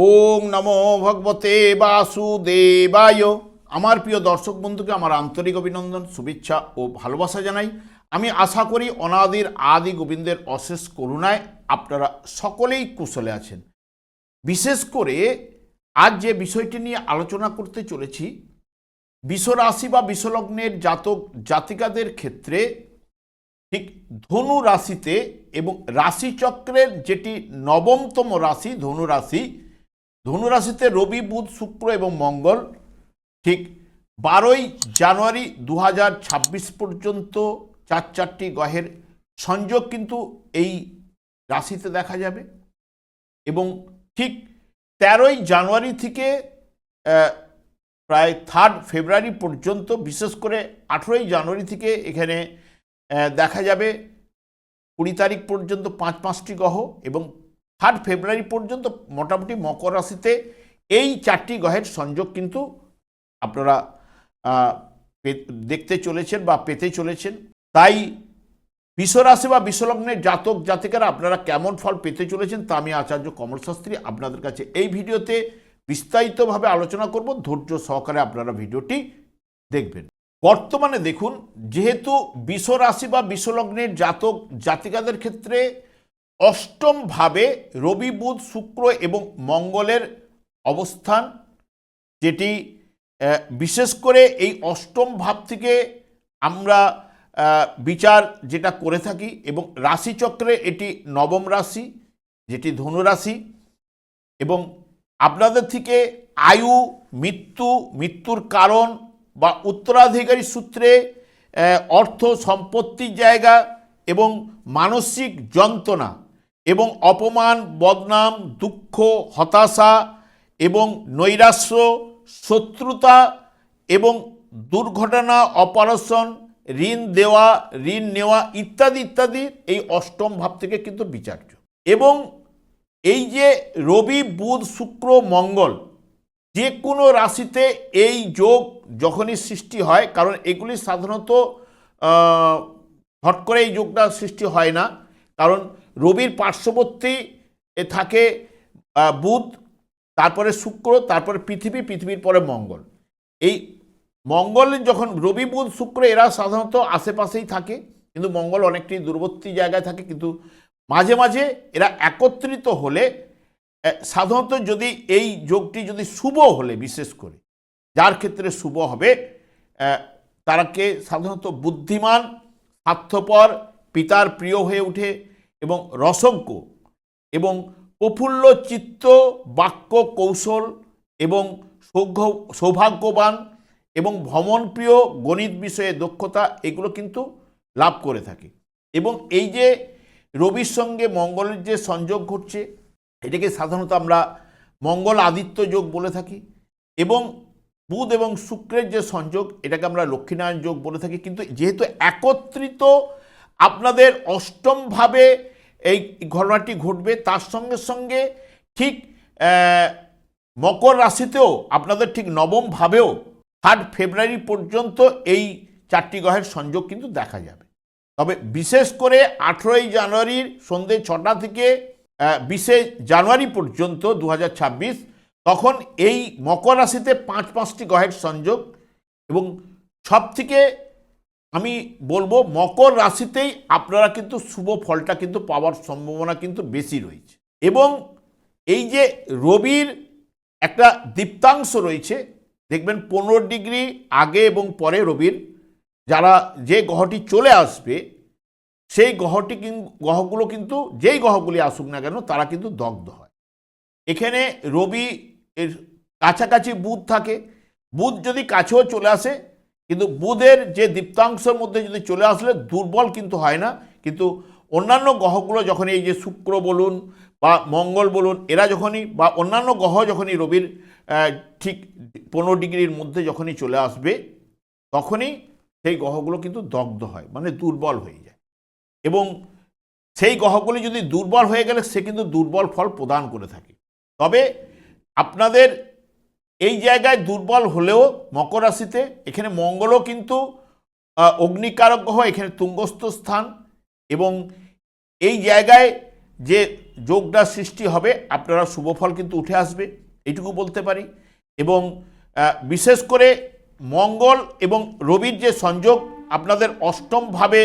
ওম নমো ভগবতে বাসুদেবায়। আমার প্রিয় দর্শক বন্ধুকে আমার আন্তরিক অভিনন্দন, শুভেচ্ছা ও ভালোবাসা জানাই। আমি আশা করি অনাদির আদি গোবিন্দের অশেষ করুণায় আপনারা সকলেই কুশলে আছেন। বিশেষ করে আজ যে বিষয়টি নিয়ে আলোচনা করতে চলেছি, বিশ্বরাশি বা বিশ্বলগ্নের জাতক জাতিকাদের ক্ষেত্রে ঠিক ধনু রাশিতে এবং রাশিচক্রের যেটি নবমতম রাশি ধনু রাশি ধনু রাশিতে রবি, বুধ, শুক্র এবং মঙ্গল। ঠিক বারোই জানুয়ারি দু হাজার ছাব্বিশ পর্যন্ত চার চারটি গ্রহের সংযোগ কিন্তু এই রাশিতে দেখা যাবে। এবং ঠিক তেরোই জানুয়ারি থেকে প্রায় থার্ড ফেব্রুয়ারি পর্যন্ত, বিশেষ করে আঠেরোই জানুয়ারি থেকে এখানে দেখা যাবে কুড়ি তারিখ পর্যন্ত পাঁচ পাঁচটি গ্রহ এবং থার্ড ফেব্রুয়ারি পর্যন্ত মোটামুটি মকর রাশিতে এই চারটি গ্রহের সংযোগ কিন্তু আপনারা দেখতে চলেছেন বা পেতে চলেছেন। তাই বিশ্বরাশি বা বিশ্বলগ্নের জাতক জাতিকারা আপনারা কেমন ফল পেতে চলেছেন তা আমি আচার্য কমল শাস্ত্রী আপনাদের কাছে এই ভিডিওতে বিস্তারিতভাবে আলোচনা করব। ধৈর্য সহকারে আপনারা ভিডিওটি দেখবেন। বর্তমানে দেখুন, যেহেতু বিশ্বরাশি বা বিশ্বলগ্নের জাতক জাতিকাদের ক্ষেত্রে অষ্টম ভাবে রবি, বুধ, শুক্র এবং মঙ্গলের অবস্থান, যেটি বিশেষ করে এই অষ্টম ভাব থেকে আমরা বিচার যেটা করে থাকি এবং রাশিচক্রে এটি নবম রাশি, যেটি ধনু রাশি এবং আপনাদের থেকে আয়ু, মৃত্যু, মৃত্যুর কারণ বা উত্তরাধিকারী সূত্রে অর্থ, সম্পত্তির জায়গা এবং মানসিক যন্ত্রণা এবং অপমান, বদনাম, দুঃখ, হতাশা এবং নৈরাশ্য, শত্রুতা এবং দুর্ঘটনা, অপারেশন, ঋণ দেওয়া, ঋণ নেওয়া ইত্যাদি ইত্যাদি এই অষ্টম ভাব থেকে কিন্তু বিচার্য। এবং এই যে রবি, বুধ, শুক্র, মঙ্গল যে কোনো রাশিতে এই যোগ যখনই সৃষ্টি হয়, কারণ এগুলি সাধারণত হট করে এই যোগটা সৃষ্টি হয় না, কারণ রবির পার্শ্ববর্তী এ থাকে বুধ, তারপরে শুক্র, তারপরে পৃথিবী, পৃথিবীর পরে মঙ্গল। এই মঙ্গল যখন রবি, বুধ, শুক্র এরা সাধারণত আশেপাশেই থাকে, কিন্তু মঙ্গল অনেকটি দূরবর্তী জায়গায় থাকে, কিন্তু মাঝে মাঝে এরা একত্রিত হলে সাধারণত যদি এই যোগটি যদি শুভ হলে বিশেষ করে, যার ক্ষেত্রে শুভ হবে তারাকে সাধারণত বুদ্ধিমান, স্বার্থপর, পিতার প্রিয় হয়ে ওঠে এবং রসজ্ঞ এবং প্রফুল্ল চিত্ত, বাক্য কৌশল এবং সৌঘ- সৌভাগ্যবান এবং ভ্রমণপ্রিয় গণিত বিষয়ে দক্ষতা, এগুলো কিন্তু লাভ করে থাকে। এবং এই যে রবির সঙ্গে মঙ্গলের যে সংযোগ ঘটছে, এটাকে সাধারণত আমরা মঙ্গল আদিত্য যোগ বলে থাকি এবং বুধ এবং শুক্রের যে সংযোগ, এটাকে আমরা লক্ষ্মীনারায়ণ যোগ বলে থাকি। কিন্তু যেহেতু একত্রিত আপনাদের অষ্টমভাবে এই ঘটনাটি ঘটবে। তার সঙ্গে সঙ্গে ঠিক মকর রাশিতেও, আপনাদের ঠিক নবমভাবেও থার্ড ফেব্রুয়ারি পর্যন্ত এই চারটি গ্রহের সংযোগ কিন্তু দেখা যাবে। তবে বিশেষ করে আঠেরোই জানুয়ারির সন্ধে ছটা থেকে বিশে জানুয়ারি পর্যন্ত দু হাজার ছাব্বিশ, তখন এই মকর রাশিতে পাঁচ পাঁচটি গ্রহের সংযোগ এবং সব থেকে আমি বলব, মকর রাশিতেই আপনারা কিন্তু শুভ ফলটা কিন্তু পাওয়ার সম্ভাবনা কিন্তু বেশি রয়েছে। এবং এই যে রবির একটা দীপ্তাংশ রয়েছে, দেখবেন পনেরো ডিগ্রি আগে এবং পরে রবির, যারা যে গ্রহটি চলে আসবে, সেই গ্রহটি গ্রহগুলো কিন্তু যেই গ্রহগুলি আসুক না কেন, তারা কিন্তু দগ্ধ হয়। এখানে রবি এর কাছাকাছি বুধ থাকে। বুধ যদি কাছেও চলে আসে কিন্তু বুধের যে দীপ্তাংশের মধ্যে যদি চলে আসলে দুর্বল কিন্তু হয় না। কিন্তু অন্যান্য গ্রহগুলো যখন এই যে শুক্র বলুন বা মঙ্গল বলুন, এরা যখনই বা অন্যান্য গ্রহ যখনই রবির ঠিক পনেরো ডিগ্রির মধ্যে যখনই চলে আসবে, তখনই সেই গ্রহগুলো কিন্তু দগ্ধ হয় মানে দুর্বল হয়ে যায়। এবং সেই গ্রহগুলি যদি দুর্বল হয়ে গেলে, সে কিন্তু দুর্বল ফল প্রদান করে থাকে। তবে আপনাদের এই জায়গায় দুর্বল হলেও মকর রাশিতে, এখানে মঙ্গলও কিন্তু অগ্নিকারক গ্রহ, এখানে তুঙ্গস্থ স্থান এবং এই জায়গায় যে যোগটা সৃষ্টি হবে, আপনারা শুভ ফল কিন্তু উঠে আসবে এইটুকু বলতে পারি। এবং বিশেষ করে মঙ্গল এবং রবির যে সংযোগ আপনাদের অষ্টমভাবে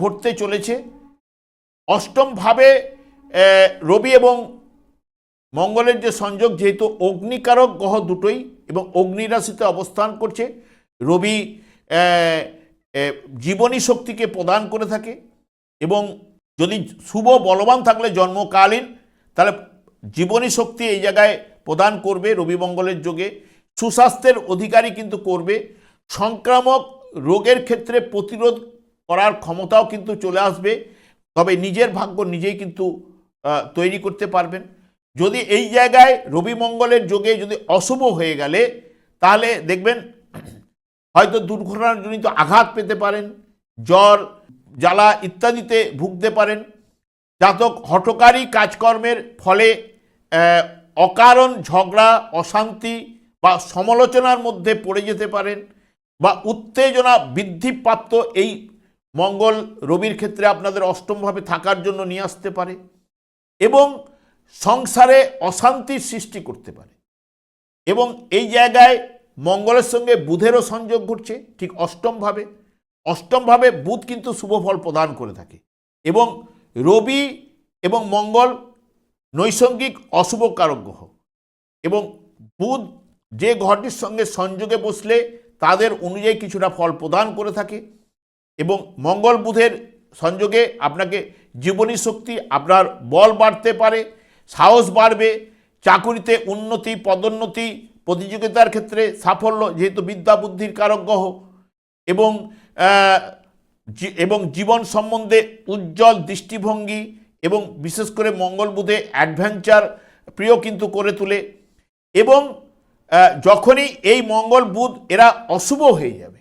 ঘটতে চলেছে। অষ্টমভাবে রবি এবং মঙ্গলের যে সংযোগ, যেহেতু অগ্নিকারক গ্রহ দুটোই এবং অগ্নি রাশিতে অবস্থান করছে, রবি জীবনী শক্তিকে প্রদান করে থাকে এবং যদি শুভ বলবান থাকলে জন্মকালীন, তাহলে জীবনী শক্তি এই জায়গায় প্রদান করবে রবি মঙ্গলের যোগে। সুস্বাস্থ্যের অধিকারী কিন্তু করবে। সংক্রামক রোগের ক্ষেত্রে প্রতিরোধ করার ক্ষমতাও কিন্তু চলে আসবে। তবে নিজের ভাগ্য নিজেই কিন্তু তৈরি করতে পারবেন। যদি এই জায়গায় রবি মঙ্গলের যোগে যদি অশুভ হয়ে গেলে, তাহলে দেখবেন হয়তো দুর্ঘটনাজনিত আঘাত পেতে পারেন, জ্বর, জ্বালা ইত্যাদিতে ভুগতে পারেন। জাতক হঠকারী কাজকর্মের ফলে অকারণ ঝগড়া, অশান্তি বা সমালোচনার মধ্যে পড়ে যেতে পারেন বা উত্তেজনা বৃদ্ধিপ্রাপ্ত এই মঙ্গল রবির ক্ষেত্রে আপনাদের অষ্টমভাবে থাকার জন্য নিয়ে আসতে পারে। এবং সংসারে অশান্তির সৃষ্টি করতে পারে। এবং এই জায়গায় মঙ্গলের সঙ্গে বুধেরও সংযোগ ঘটছে, ঠিক অষ্টমভাবে। অষ্টমভাবে বুধ কিন্তু শুভ ফল প্রদান করে থাকে এবং রবি এবং মঙ্গল নৈসঙ্গিক অশুভ কারক গ্রহ। এবং বুধ যে গ্রহটির সঙ্গে সংযোগে বসলে তাদের অনুযায়ী কিছুটা ফল প্রদান করে থাকে এবং মঙ্গল বুধের সংযোগে আপনাকে জীবনী শক্তি, আপনার বল বাড়তে পারে সাহস বাড়বে, চাকুরিতে উন্নতি, পদোন্নতি, প্রতিযোগিতার ক্ষেত্রে সাফল্য যেহেতু বিদ্যা বুদ্ধির কারক গ্রহ এবং এবং জীবন সম্বন্ধে উজ্জ্বল দৃষ্টিভঙ্গি এবং বিশেষ করে মঙ্গল বুধে অ্যাডভেঞ্চার প্রিয় কিন্তু করে তোলে এবং যখনই এই মঙ্গল বুধ এরা অশুভ হয়ে যাবে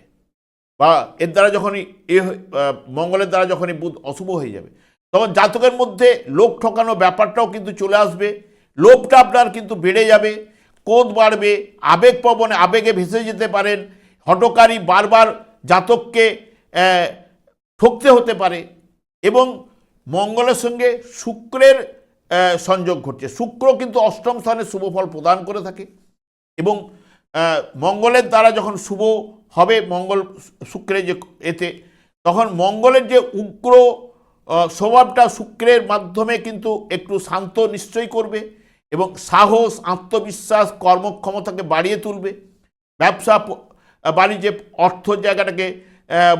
বা এর দ্বারা যখনই এ মঙ্গলের দ্বারা যখনই বুধ অশুভ হয়ে যাবে তখন জাতকের মধ্যে লোক ঠকানো ব্যাপারটাও কিন্তু চলে আসবে। লোভটা আপনার কিন্তু বেড়ে যাবে কোদ বাড়বে, আবেগ পবনে আবেগে ভেসে যেতে পারেন হটকারী বারবার জাতককে ঠকতে হতে পারে এবং মঙ্গলের সঙ্গে শুক্রের সংযোগ ঘটছে। শুক্র কিন্তু অষ্টম স্থানে শুভ ফল প্রদান করে থাকে এবং মঙ্গলের দ্বারা যখন শুভ হবে, মঙ্গল শুক্রের যে এতে, তখন মঙ্গলের যে উগ্র স্বভাবটা শুক্রের মাধ্যমে কিন্তু একটু শান্ত নিশ্চয়ই করবে এবং সাহস, আত্মবিশ্বাস, কর্মক্ষমতাকে বাড়িয়ে তুলবে। ব্যবসা বাণিজ্যে অর্থ জায়গাটাকে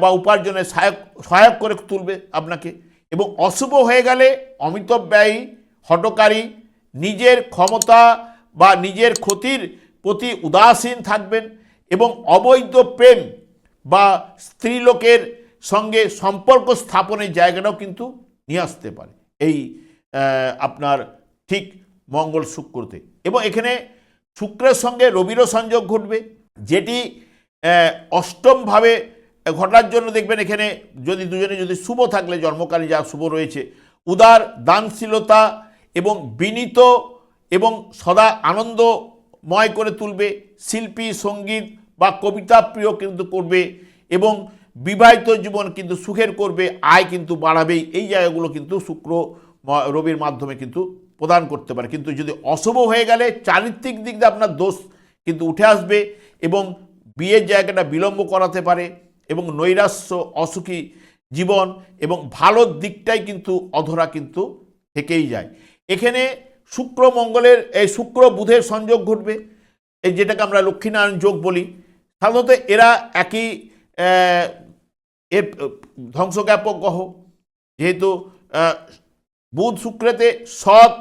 বা উপার্জনে সহায়ক সহায়ক করে তুলবে আপনাকে। এবং অশুভ হয়ে গেলে অমিতব ব্যয়ী হটকারী, নিজের ক্ষমতা বা নিজের ক্ষতির প্রতি উদাসীন থাকবেন এবং অবৈধ প্রেম বা স্ত্রীলোকের সঙ্গে সম্পর্ক স্থাপনের জায়গাটাও কিন্তু নিয়ে আসতে পারে। এই আপনার ঠিক মঙ্গল শুক্রতে। এবং এখানে শুক্রের সঙ্গে রবিরও সংযোগ ঘটবে। যেটি অষ্টমভাবে ঘটার জন্য দেখবেন এখানে যদি দুজনে যদি শুভ থাকলে, জন্মকালে যা শুভ রয়েছে, উদার, দানশীলতা এবং বিনীত এবং সদা আনন্দময় করে তুলবে। শিল্পী, সংগীত বা কবিতা প্রিয় কিন্তু করবে এবং বিবাহিত জীবন কিন্তু সুখের করবে, আয় কিন্তু বাড়াবেই। এই জায়গাগুলো কিন্তু শুক্র রবির মাধ্যমে কিন্তু প্রদান করতে পারে। কিন্তু যদি অশুভ হয়ে গেলে চারিত্রিক দিক দিয়ে আপনার দোষ কিন্তু উঠে আসবে এবং বিয়ের জায়গাটা বিলম্ব করাতে পারে এবং নৈরাশ্য, অসুখী জীবন এবং ভালো দিকটাই কিন্তু অধরা কিন্তু থেকেই যায়। এখানে শুক্র মঙ্গলের, এই শুক্র বুধের সংযোগ ঘটবে। এই যেটাকে আমরা লক্ষ্মীনারায়ণ যোগ বলি। সাধারণত এরা একই এর ধ্বংসজ্ঞাপক গ্রহ। যেহেতু বুধ শুক্রেতে সৎ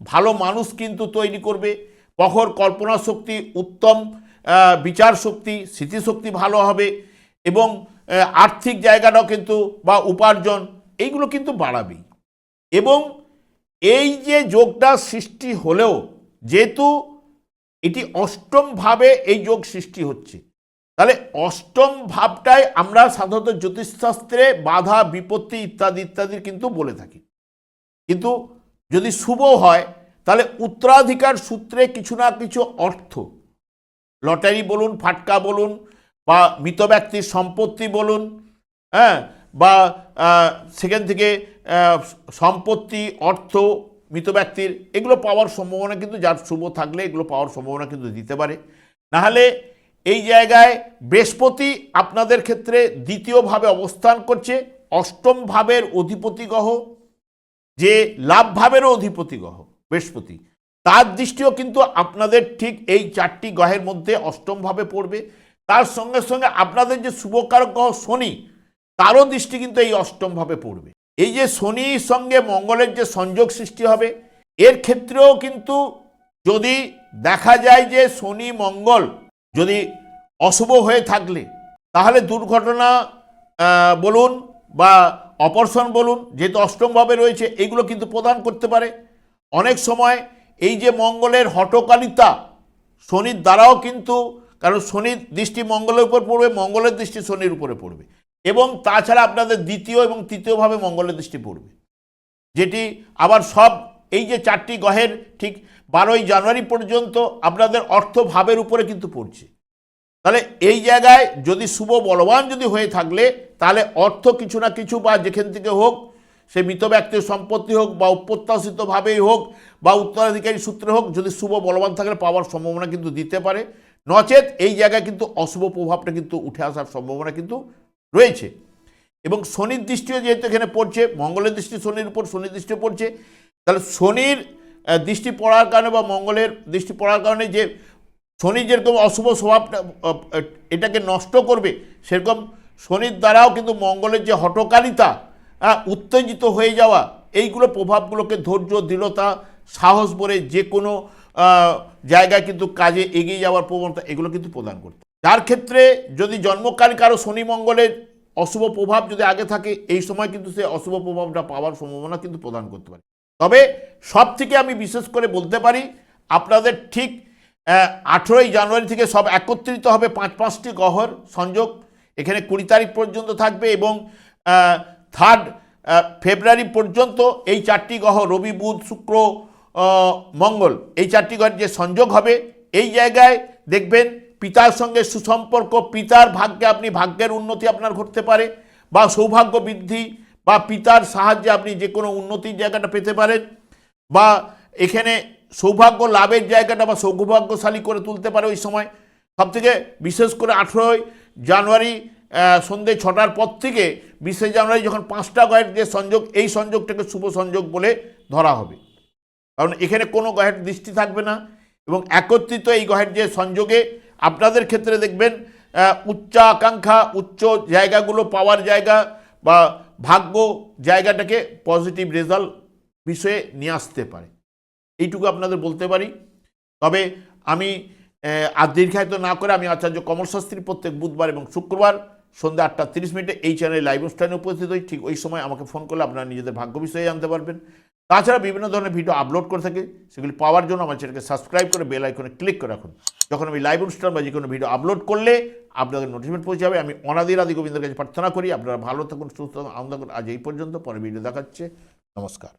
ভালো মানুষ কিন্তু তৈরি করবে। প্রখর কল্পনা শক্তি, উত্তম বিচার শক্তি, স্মৃতিশক্তি ভালো হবে এবং আর্থিক জায়গাটাও কিন্তু বা উপার্জন, এইগুলো কিন্তু বাড়াবেই। এবং এই যে যোগটা সৃষ্টি হলেও, যেহেতু এটি অষ্টমভাবে এই যোগ সৃষ্টি হচ্ছে তাহলে অষ্টম ভাবটাই আমরা সাধারণত জ্যোতিষশাস্ত্রে বাধা, বিপত্তি ইত্যাদি ইত্যাদি কিন্তু বলে থাকি। কিন্তু যদি শুভ হয়, তাহলে উত্তরাধিকার সূত্রে কিছু না কিছু অর্থ। লটারি বলুন, ফাটকা বলুন, বা মৃত ব্যক্তির সম্পত্তি বলুন হ্যাঁ বা সেখান থেকে সম্পত্তি, অর্থ, মৃত ব্যক্তির, এগুলো পাওয়ার সম্ভাবনা কিন্তু যার শুভ থাকলে এগুলো পাওয়ার সম্ভাবনা কিন্তু দিতে পারে। নাহলে এই জায়গায় বৃহস্পতি আপনাদের ক্ষেত্রে দ্বিতীয়ভাবে অবস্থান করছে অষ্টম ভাবের অধিপতি গ্রহ, যে লাভ ভাবেরও অধিপতি গ্রহ, বৃহস্পতি। তার দৃষ্টিও কিন্তু আপনাদের ঠিক এই চারটি গ্রহের মধ্যে অষ্টম ভাবে পড়বে। তার সঙ্গে সঙ্গে আপনাদের যে শুভকারক গ্রহ শনি, তারও দৃষ্টি কিন্তু এই অষ্টম ভাবে পড়বে। এই যে শনির সঙ্গে মঙ্গলের যে সংযোগ সৃষ্টি হবে, এর ক্ষেত্রেও কিন্তু যদি দেখা যায় যে শনি মঙ্গল যদি অশুভ হয়ে থাকলে, তাহলে দুর্ঘটনা বলুন বা অপারেশন বলুন, যেহেতু অষ্টমভাবে রয়েছে এইগুলো কিন্তু প্রদান করতে পারে। অনেক সময় এই যে মঙ্গলের হটকারিতা শনির দ্বারাও কিন্তু, কারণ শনির দৃষ্টি মঙ্গলের উপর পড়বে, মঙ্গলের দৃষ্টি শনির উপরে পড়বে। এবং তাছাড়া আপনাদের দ্বিতীয় এবং তৃতীয়ভাবে মঙ্গলের দৃষ্টি পড়বে। যেটি আবার সব এই যে চারটি গ্রহের ঠিক বারোই জানুয়ারি পর্যন্ত আপনাদের অর্থ ভাবের উপরে কিন্তু পড়ছে। তাহলে এই জায়গায় যদি শুভ বলবান যদি হয়ে থাকলে, তাহলে অর্থ কিছু না কিছু বা যেখান থেকে হোক, সে মৃত ব্যক্তির সম্পত্তি হোক বা অপ্রত্যাশিতভাবেই হোক বা উত্তরাধিকারী সূত্রে হোক, যদি শুভ বলবান থাকলে পাওয়ার সম্ভাবনা কিন্তু দিতে পারে। নচেত এই জায়গায় কিন্তু অশুভ প্রভাবটা কিন্তু উঠে আসার সম্ভাবনা কিন্তু রয়েছে। এবং শনির দৃষ্টিও যেহেতু এখানে পড়ছে, মঙ্গলের দৃষ্টি শনির উপর, শনির দৃষ্টি পড়ছে, তাহলে শনির দৃষ্টি পড়ার কারণে বা মঙ্গলের দৃষ্টি পড়ার কারণে যে শনি যেরকম অশুভ স্বভাবটা এটাকে নষ্ট করবে, সেরকম শনির দ্বারাও কিন্তু মঙ্গলের যে হটকারিতা উত্তেজিত হয়ে যাওয়া, এইগুলো প্রভাবগুলোকে ধৈর্য, দৃঢ়তা, সাহস বলে যে কোনো জায়গায় কিন্তু কাজে এগিয়ে যাওয়ার প্রবণতা, এগুলো কিন্তু প্রদান করতে যার ক্ষেত্রে যদি জন্মকালী কারও শনি মঙ্গলের অশুভ প্রভাব যদি আগে থাকে, এই সময় কিন্তু সে অশুভ প্রভাবটা পাওয়ার সম্ভাবনা কিন্তু প্রদান করতে পারে। তবে সব থেকে আমি বিশেষ করে বলতে পারি, আপনাদের ঠিক আঠেরোই জানুয়ারি থেকে সব একত্রিত হবে পাঁচ পাঁচটি গহর সংযোগ। এখানে কুড়ি তারিখ পর্যন্ত থাকবে এবং থার্ড ফেব্রুয়ারি পর্যন্ত এই চারটি গ্রহ রবি, বুধ, শুক্র মঙ্গল, এই চারটি গ্রহের যে সংযোগ হবে, এই জায়গায় দেখবেন পিতার সঙ্গে সুসম্পর্ক, পিতার ভাগ্যে আপনি ভাগ্যের উন্নতি আপনার ঘটতে পারে বা সৌভাগ্য বৃদ্ধি বা পিতার সাহায্যে আপনি যে কোনো উন্নতির জায়গাটা পেতে পারেন বা এখানে সৌভাগ্য লাভের জায়গাটা বা সৌভাগ্যশালী করে তুলতে পারে ওই সময়। সবথেকে বিশেষ করে আঠেরোই জানুয়ারি সন্ধে ছটার পর থেকে বিশে জানুয়ারি যখন পাঁচটা গ্রহের যে সংযোগ এই সংযোগটাকে শুভ সংযোগ বলে ধরা হবে। কারণ এখানে কোনো গ্রহের দৃষ্টি থাকবে না এবং একত্রিত এই গ্রহের যে সংযোগে আপনাদের ক্ষেত্রে দেখবেন আহ, উচ্চ আকাঙ্ক্ষা উচ্চ জায়গাগুলো পাওয়ার জায়গা বা ভাগ্য জায়গাটাকে পজিটিভ রেজাল্ট বিষয়ে নিয়ে আসতে পারে। এইটুকু আপনাদের বলতে পারি। তবে আমি আর দীর্ঘায়িত না করে আমি আচার্য কমল শাস্ত্রী প্রত্যেক বুধবার এবং শুক্রবার সন্ধ্যা আটটা তিরিশ মিনিটে এই চ্যানেলে লাইভ অনুষ্ঠানে উপস্থিত হই। ঠিক ওই সময় আমাকে ফোন করলে আপনারা নিজেদের ভাগ্য বিষয়ে জানতে পারবেন। তাছাড়া বিভিন্ন ধরনের ভিডিও আপলোড করে থাকি, সেগুলি পাওয়ার জন্য আমার চ্যানেলকে সাবস্ক্রাইব করে বেল আইকনে ক্লিক করে রাখুন। যখন আমি লাইভ অনুষ্ঠান বা যে কোনো ভিডিও আপলোড করলে আপনাদের নোটিফিকেশন পৌঁছে যাবে। আমি অনাদির আদি গোবিন্দের কাছে প্রার্থনা করি, আপনারা ভালো থাকুন, সুস্থ থাকুন, আনন্দ করুন আজ এই পর্যন্ত পরে ভিডিও দেখাচ্ছে। নমস্কার।